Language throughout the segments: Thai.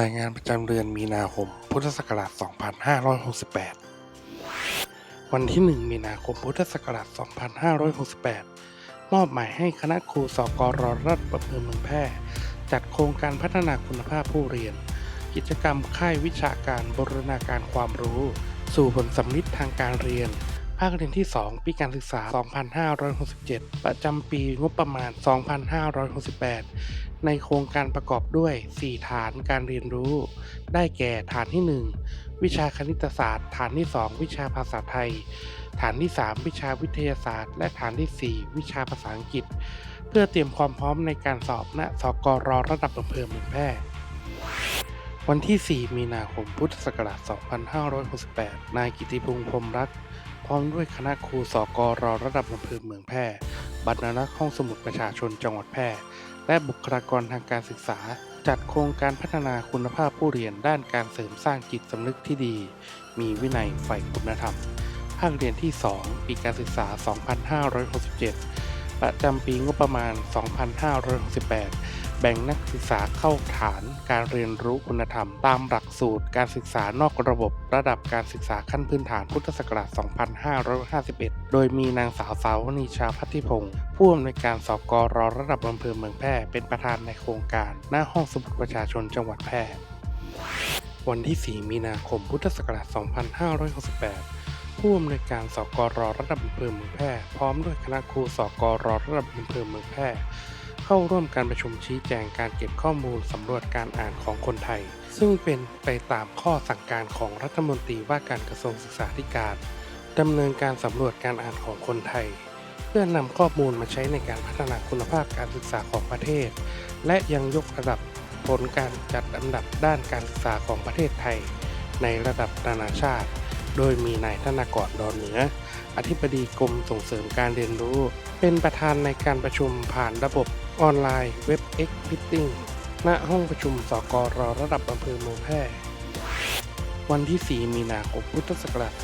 รายงานประจำเดือนมีนาคม พุทธศักราช 2568 วันที่ 1 มีนาคม พุทธศักราช 2568 มอบหมายให้คณะครูสกรรัฐอำเภอเมืองแพร่จัดโครงการพัฒนาคุณภาพผู้เรียน กิจกรรมค่ายวิชาการบรณาการความรู้ สู่ผลสำลิดทางการเรียนาคเรียนที่ 2 ปีการศึกษา 2567 ประจำปีงบประมาณ 2568 ในโครงการประกอบด้วย 4 ฐานการเรียนรู้ ได้แก่ฐานที่ 1 วิชาคณิตศาสตร์ ฐานที่ 2 วิชาภาษาไทย ฐานที่ 3 วิชาวิทยาศาสตร์ และฐานทีสี่4 วิชาภาษาอังกฤษ เพื่อเตรียมความพร้อมในการสอบณสกรระดับอำเภอเมืองแพร่วันที่ 4 มีนาคม พุทธศักราช 2568 นายกิติพงษ์พรหมรัตน์ พร้อมด้วยคณะครูสกรระดับอำเภอเมืองแพร่บรรณารักษ์ห้องสมุดประชาชนจังหวัดแพร่ และบุคลากรทางการศึกษา จัดโครงการพัฒนาคุณภาพผู้เรียนด้านการเสริมสร้างจิตสำนึกที่ดี มีวินัยใฝ่คุณธรรม ภาคเรียนที่ 2 ปีการศึกษา 2567 ประจำปีงบประมาณ 2568 แบ่งนักศึกษาเข้าฐานการเรียนรู้คุณธรรม ตามหลักสูตรการศึกษานอกระบบระดับการศึกษาขั้นพื้นฐานพุทธศักราช 2551 โดยมีนางสาวสาวนีชาพัทธิพงศ์ผู้อำนวยการสกรระดับอำเภอเมืองแพร่เป็นประธานในโครงการ หน้าห้องสมุดประชาชนจังหวัดแพร่ วันที่ 4 มีนาคมพุทธศักราช 2568ผู้อำนวยการสกรระดับอำเภอเมืองแพร่พร้อมด้วยคณะครูสกรระดับอำเภอเมืองแพร่ เข้าร่วมการประชุมชี้แจงการเก็บข้อมูลสำรวจการอ่านของคนไทย ซึ่งเป็นไปตามข้อสั่งการของรัฐมนตรีว่าการกระทรวงศึกษาธิการดำเนินการสำรวจการอ่านของคนไทย เพื่อนำข้อมูลมาใช้ในการพัฒนาคุณภาพการศึกษาของประเทศ และยังยกระดับผลการจัดอันดับด้านการศึกษาของประเทศไทย ในระดับนานาชาติ โดยมีนายธนากรดอนเหนือ อธิบดีกรมส่งเสริมการเรียนรู้ เป็นประธานในการประชุมผ่านระบบ ออนไลน์เว็บ X Meeting ณห้องประชุมสกรระดับอำเภอเมืองแพร่ วันที่ 4 มีนาคมพุทธศักราช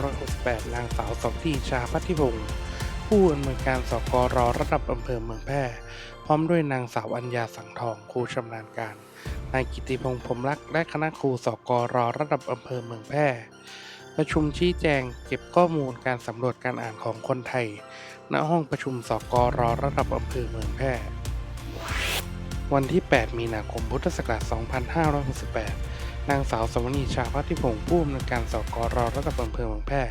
2568 นางสาวสมที่ชาพัทธิพงศ์ผู้อำนวยการสกรระดับอำเภอเมืองแพร่ พร้อมด้วยนางสาวอัญญาสังทองครูชำนาญการ นายกิติพงษ์พรหมรักษ์และคณะครูสกรระดับอำเภอเมืองแพร่ ประชุมชี้แจงเก็บข้อมูลการสำรวจการอ่านของคนไทย ณ ห้องประชุมสกรระดับอำเภอเมืองแพร่ วันที่ 8 มีนาคม พุทธศักราช 2568 นางสาวสวนีชาพัทธิพงศ์ผู้อำนวยการสกรระดับอำเภอเมืองแพร่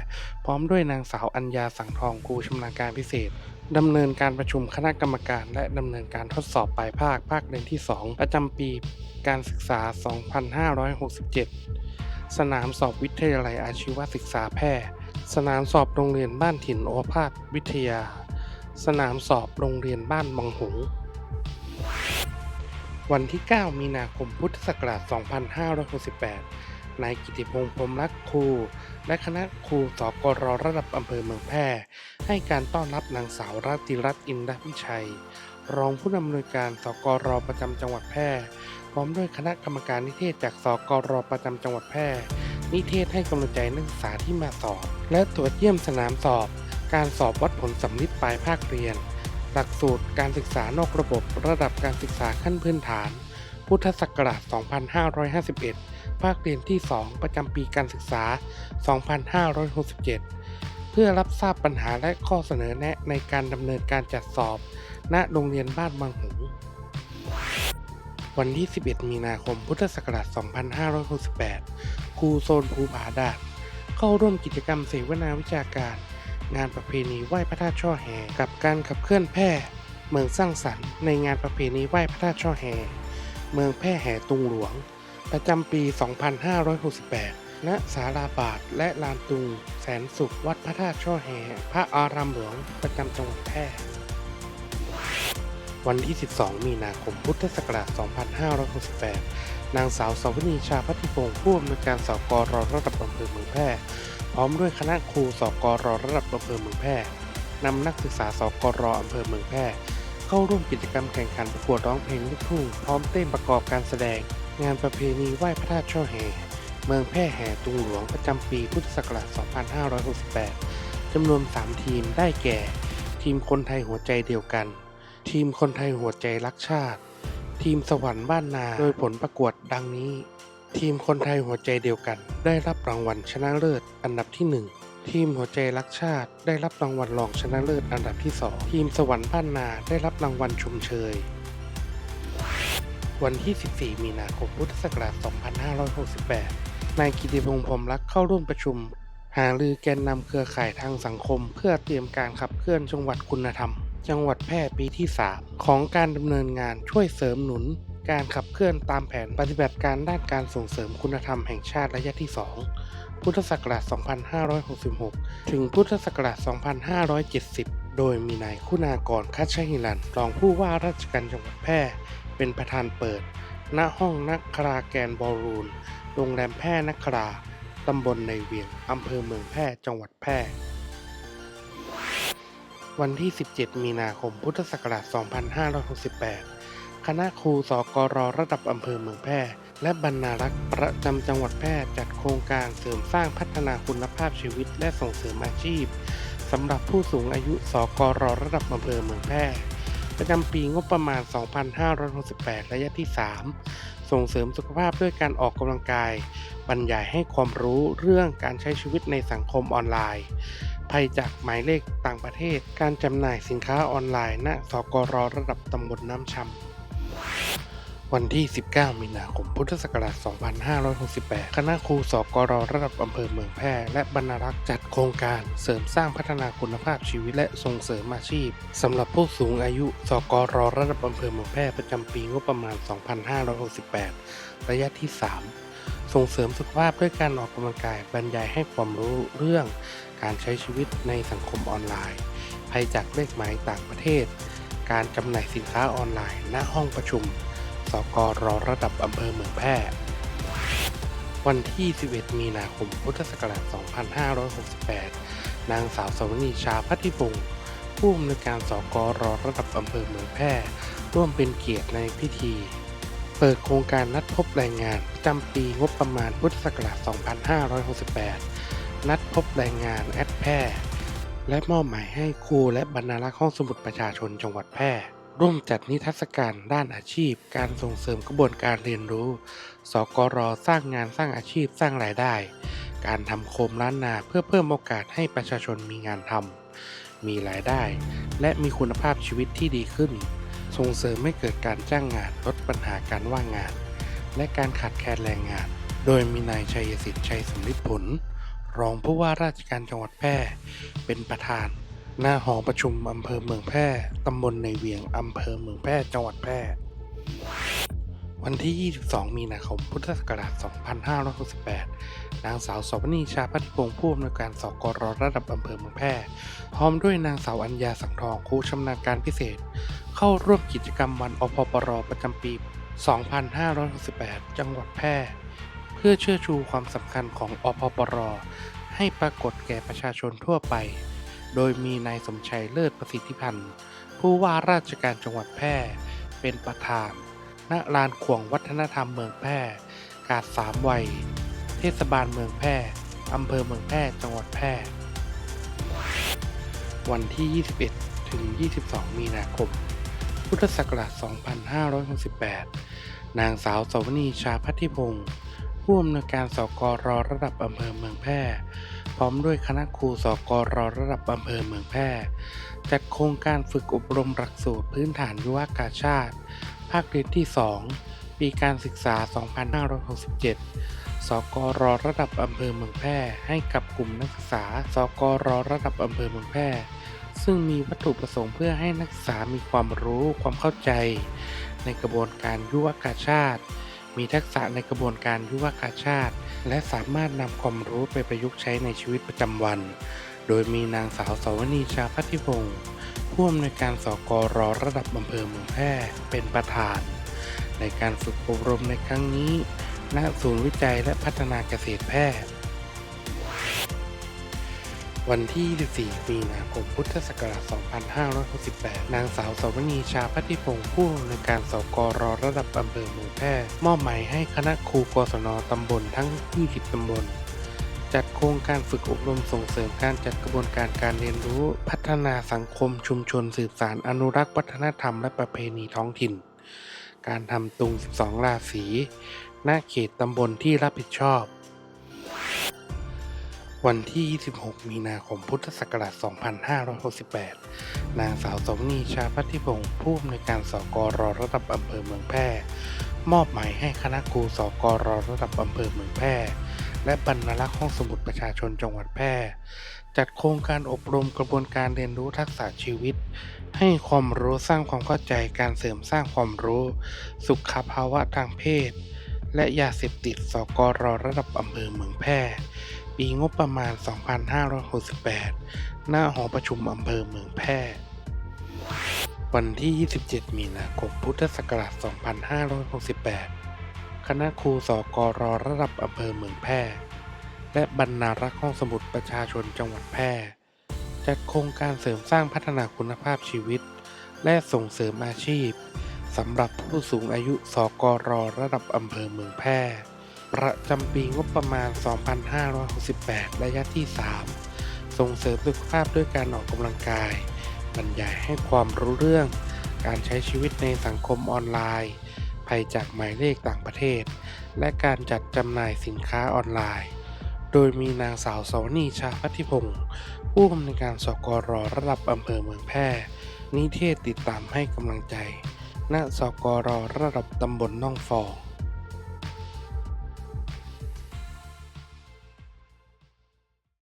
พร้อมด้วยนางสาวอัญญาสังทองครูชำนาญการพิเศษดำเนินการประชุมคณะกรรมการ และดำเนินการทดสอบปลายภาคภาคเรียนที่ 2 ประจำปีการศึกษา 2567 สนามสอบวิทยาลัยอาชีวศึกษาแพร่สนามสอบโรงเรียนบ้านถิ่นโอภาสวิทยา สนามสอบโรงเรียนบ้านบางหงวันที่ 9 มีนาคมพุทธศักราช 2568 นายกิติพงษ์พรมรักครู และคณะครูสกรระดับอำเภอเมืองแพร่ ให้การต้อนรับนางสาวราตรีรัตน์อินทวิชัย รองผู้อำนวยการสกรประจำจังหวัดแพร่ ร้อมด้วยคณะกรรมการนิเทศจากสกรประจำจังหวัดแพร่ นิเทศให้กำลังใจนักศึกษาที่มาสอบ และตรวจเยี่ยมสนามสอบ การสอบวัดผลสำลิดปลายภาคเรียน หลักสูตรการศึกษานอกระบบระดับการศึกษาขั้นพื้นฐาน พุทธศักราช 2551 ภาคเรียนที่ 2 ประจำปีการศึกษา 2567 เพื่อรับทราบปัญหาและข้อเสนอแนะในการดำเนินการจัดสอบ ณ โรงเรียนบ้านบางหู วันที่ 11 มีนาคม พุทธศักราช 2568 ครูโซนภูผาดาดเข้าร่วมกิจกรรมเสวนาวิชาการ งานประเพณีไหว้พระธาตุช่อแห่กับการขับเคลื่อนแพร่เมืองสร้างสรรค์ในงานประเพณีไหว้พระธาตุช่อแห่เมืองแพร่แห่ตุงหลวง ประจำปี 2568ณศาลาบาทและลานตุง แสนสุขวัดพระธาตุช่อแห่พระอารามหลวงประจำจังหวัดแพร่ วันที่ 12 มีนาคม พุทธศักราช 2568 นางสาวสวนีชาพัทิพงศ์ผู้อำนวยการสกรระดับอำเภอเมืองแพร่พร้อมด้วยคณะครูสกรระดับอำเภอเมืองแพร่นำนักศึกษาสกรอำเภอเมืองแพร่เข้าร่วมกิจกรรมแข่งขันประกวดร้องเพลงลูกทุ่งพร้อมเต้นประกอบการแสดง งานประเพณีไหว้พระธาตุช่อแห่เมืองแพร่แห่ตุงหลวงประจำปีพุทธศักราช 2568 จำนวน 3 ทีมได้แก่ ทีมคนไทยหัวใจเดียวกัน ทีมคนไทยหัวใจรักชาติ ทีมสวรรค์บ้านนา โดยผลประกวดดังนี้ ทีมคนไทยหัวใจเดียวกัน ได้รับรางวัลชนะเลิศอันดับที่ 1ทีมหัวใจรักชาติได้รับรางวัลรองชนะเลิศอันดับที่ 2 ทีมสวรรค์บ้านนาได้รับรางวัลชมเชย วันที่ 14 มีนาคมพุทธศักราช 2568 นายกิติพงษ์พรมรักษ์เข้าร่วมประชุม หารือแกนนำเครือข่ายทางสังคม เพื่อเตรียมการขับเคลื่อนจังหวัดคุณธรรม จังหวัดแพร่ปีที่ 3 ของการดำเนินงานช่วยเสริมหนุน การขับเคลื่อนตามแผนปฏิบัติการด้านการส่งเสริมคุณธรรมแห่งชาติระยะที่ 2 พุทธศักราช 2566 ถึงพุทธศักราช 2570 โดยมีนายคุณากรคัชชหิรันรองผู้ว่าราชการจังหวัดแพร่ เป็นประธานเปิด ณห้องนักคราแกนบอลรูนโรงแรมแพร่นักคราตำบลในเวียงอำเภอเมืองแพร่จังหวัดแพร่ วันที่ 17 มีนาคม พุทธศักราช 2568 คณะครูสกรระดับอำเภอเมืองแพร่ และบรรณารักษ์ประจำจังหวัดแพร่จัดโครงการเสริมสร้างพัฒนาคุณภาพชีวิตและส่งเสริมอาชีพสำหรับผู้สูงอายุสกรระดับอำเภอเมืองแพร่ประจำปีงบประมาณ 2568 ระยะที่ 3 ส่งเสริมสุขภาพด้วยการออกกำลังกาย บรรยายให้ความรู้เรื่องการใช้ชีวิตในสังคมออนไลน์ ภัยจากหมายเลขต่างประเทศ การจำหน่ายสินค้าออนไลน์ณสกรระดับตำบลน้ำชำวันที่ 19 มีนาคม พุทธศักราช 2568 คณะครูสกรระดับอำเภอเมืองแพร่ และบรรณารักษ์จัดโครงการเสริมสร้างพัฒนาคุณภาพชีวิตและส่งเสริมอาชีพสำหรับผู้สูงอายุสกรระดับอำเภอเมืองแพร่ประจำปีงบประมาณ 2568 ระยะที่ 3 ส่งเสริมสุขภาพด้วยการออกกำลังกายบรรยายให้ความรู้เรื่องการใช้ชีวิตในสังคมออนไลน์ ภัยจากเลขหมายต่างประเทศ การจำหน่ายสินค้าออนไลน์ ณห้องประชุม สกรระดับอำเภอเมืองแพร่ วันที่ 11 มีนาคม พุทธศักราช 2568 นางสาวสวนีชาพัทิพงศ์ผู้อำนวยการสกรระดับอำเภอเมืองแพร่ ร่วมเป็นเกียรติในพิธี เปิดโครงการนัดพบแรงงานประจำปีงบประมาณพุทธศักราช 2568 นัดพบแรงงานแอดแพร่และมอบหมายให้ครูและบรรณารักษ์ห้องสมุดประชาชนจังหวัดแพร่ ร่วมจัดนิทรรศการด้านอาชีพ การส่งเสริมกระบวนการเรียนรู้ สกรสร้างงานสร้างอาชีพสร้างรายได้ การทำโคมล้านนาเพื่อเพิ่มโอกาสให้ประชาชนมีงานทำมีรายได้ และมีคุณภาพชีวิตที่ดีขึ้น ส่งเสริมให้เกิดการจ้างงานลดปัญหาการว่างงาน และการขาดแคลนแรงงาน โดยมีนายชัยสิทธิ์ชัยสมฤทธิ์ผล รองผู้ว่าราชการจังหวัดแพร่ เป็นประธาน หน้าหอประชุมอำเภอเมืองแพร่ตำบลในเวียงอำเภอเมืองแพร่จังหวัดแพร่วันที่ 22 มีนาคม พุทธศักราช 2568 นางสาวสวนีชาพัฒพงศ์ผู้อำนวยการสกรระดับอำเภอเมืองแพร่ พร้อมด้วยนางสาวอัญญาสังทองครูชำนาญการพิเศษ เข้าร่วมกิจกรรมวันอพปรประจำปี 2568 จังหวัดแพร่ เพื่อเชื่อชูความสำคัญของอพปรให้ปรากฏแก่ประชาชนทั่วไป โดยมีนายสมชัยเลิศประสิทธิพันธ์ ผู้ว่าราชการจังหวัดแพร่ เป็นประธาน ณ ลานขวงวัฒนธรรมเมืองแพร่ กาดสามวัย เทศบาลเมืองแพร่ อำเภอเมืองแพร่ จังหวัดแพร่ วันที่ 21 ถึง 22 มีนาคม พุทธศักราช 2568 นางสาวสวนีชาพัทิพงศ์ผู้อำนวยการสกรระดับอำเภอเมืองแพร่ พร้อมด้วยคณะครูสกรระดับอำเภอเมืองแพร่ จัดโครงการฝึกอบรมหลักสูตรพื้นฐานยุวกาชาติ ภาคเรียนที่ 2 ปีการศึกษา 2567 สกรระดับอำเภอเมืองแพร่ ให้กับกลุ่มนักศึกษา สกรระดับอำเภอเมืองแพร่ ซึ่งมีวัตถุประสงค์เพื่อให้นักศึกษามีความรู้ความเข้าใจ ในกระบวนการยุวกาชาติ มีทักษะในกระบวนการยุวกาชาติ และสามารถนำความรู้ไปประยุกต์ใช้ในชีวิตประจำวัน โดยมีนางสาวสวนีชาพัทธิพงศ์ผู้อำนวยการสกรระดับอำเภอเมืองแพร่เป็นประธาน ในการฝึกอบรมในครั้งนี้ ณ ศูนย์วิจัยและพัฒนาเกษตรแพร่ วันที่ 24 มีนาคม พุทธศักราช 2568 นางสาวสวนีชาพัทธิพงศ์ผู้อำนวยการสกรระดับอำเภอเมืองแพร่มอบหมายให้คณะครูกศนตำบลทั้ง 20 ตำบล จัดโครงการฝึกอบรมส่งเสริมการจัดกระบวนการการเรียนรู้ พัฒนาสังคมชุมชนสืบสารอนุรักษ์วัฒนธรรมและประเพณีท้องถิ่น การทำตุง 12 ราศีณเขตตำบลที่รับผิดชอบ วันที่ 26 มีนาคม พุทธศักราช 2568 นางสาวสมนีชาพัทิพงศ์ผู้อำนวยการสกรระดับอำเภอเมืองแพร่ มอบหมายให้คณะครูสกรระดับอำเภอเมืองแพร่ และบรรณารักษ์ห้องสมุดประชาชนจังหวัดแพร่ จัดโครงการอบรมกระบวนการเรียนรู้ทักษะชีวิต ให้ความรู้สร้างความเข้าใจการเสริมสร้างความรู้ สุขภาวะทางเพศ และยาเสพติดสกรระดับอำเภอเมืองแพร่ ปีงบประมาณ 2568 หน้าหอประชุมอำเภอเมืองแพร่ วันที่ 27 มีนาคม พุทธศักราช 2568 คณะครูสกรระดับอำเภอเมืองแพร่ และบรรณารักษ์ห้องสมุดประชาชนจังหวัดแพร่ จัดโครงการเสริมสร้างพัฒนาคุณภาพชีวิต และส่งเสริมอาชีพสำหรับผู้สูงอายุสกรระดับอำเภอเมืองแพร่ ประจำปีงบประมาณ 2568 ระยะที่ 3 ส่งเสริมสุขภาพด้วยการออกกำลังกาย บรรยายให้ความรู้เรื่อง การใช้ชีวิตในสังคมออนไลน์ ภัยจากหมายเลขต่างประเทศ และการจัดจำหน่ายสินค้าออนไลน์ โดยมีนางสาวสวนีชาพัทิพงศ์ผู้อำนวยการสกรระดับอำเภอเมืองแพร่นิเทศติดตามให้กำลังใจ ณ สกรระดับตำบลน่องฟอง